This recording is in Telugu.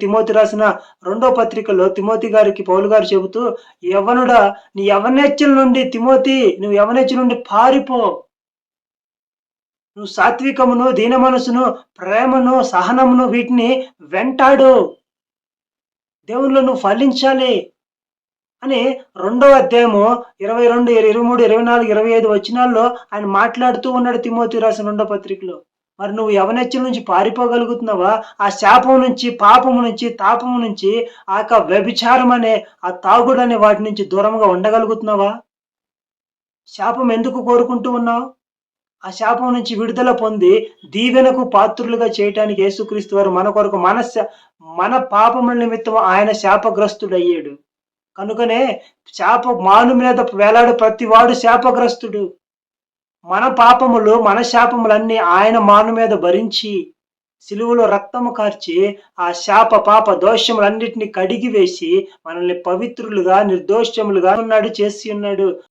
తిమోతి రాసిన రెండో పత్రికలో తిమోతి గారికి పౌలు గారు చెబుతూ యవనుడా నీ యవనెచ్చల నుండి తిమోతి నువ్వు యవనెచ్చల నుండి పారిపో. నువ్వు సాత్వికమును దీన మనసును ప్రేమను సహనమును వీటిని వెంటాడు. దేవుళ్ళు నువ్వు ఫలించాలి. అని రెండవ అధ్యాయము ఇరవై రెండు ఇరవై మూడు ఇరవై నాలుగు ఇరవై ఐదు వచ్చినాల్లో ఆయన మాట్లాడుతూ ఉన్నాడు తిమోతి రాసిన రెండో పత్రికలో. మరి నువ్వు యవనెచ్చల నుంచి పారిపోగలుగుతున్నావా? ఆ శాపం నుంచి పాపము నుంచి తాపము నుంచి ఆ యొక్క వ్యభిచారం అనే ఆ తాగుడు అనే వాటి నుంచి దూరంగా ఉండగలుగుతున్నావా? శాపం ఎందుకు కోరుకుంటూ ఉన్నావు? ఆ శాపం నుంచి విడుదల పొంది దీవెనకు పాత్రులుగా చేయటానికి యేసుక్రీస్తు వారు మన కొరకు మన శా- మన పాపముల నిమిత్తం ఆయన శాపగ్రస్తుడయ్యాడు. కనుకనే శాప మాను మీద వేలాడు ప్రతివాడు శాపగ్రస్తుడు. మన పాపములు మన శాపములన్నీ ఆయన మాను మీద భరించి సిలువలో రక్తము కార్చి ఆ శాప పాప దోషములన్నిటిని కడిగి వేసి మనల్ని పవిత్రులుగా నిర్దోషములుగా ఉన్నాడు చేసి ఉన్నాడు.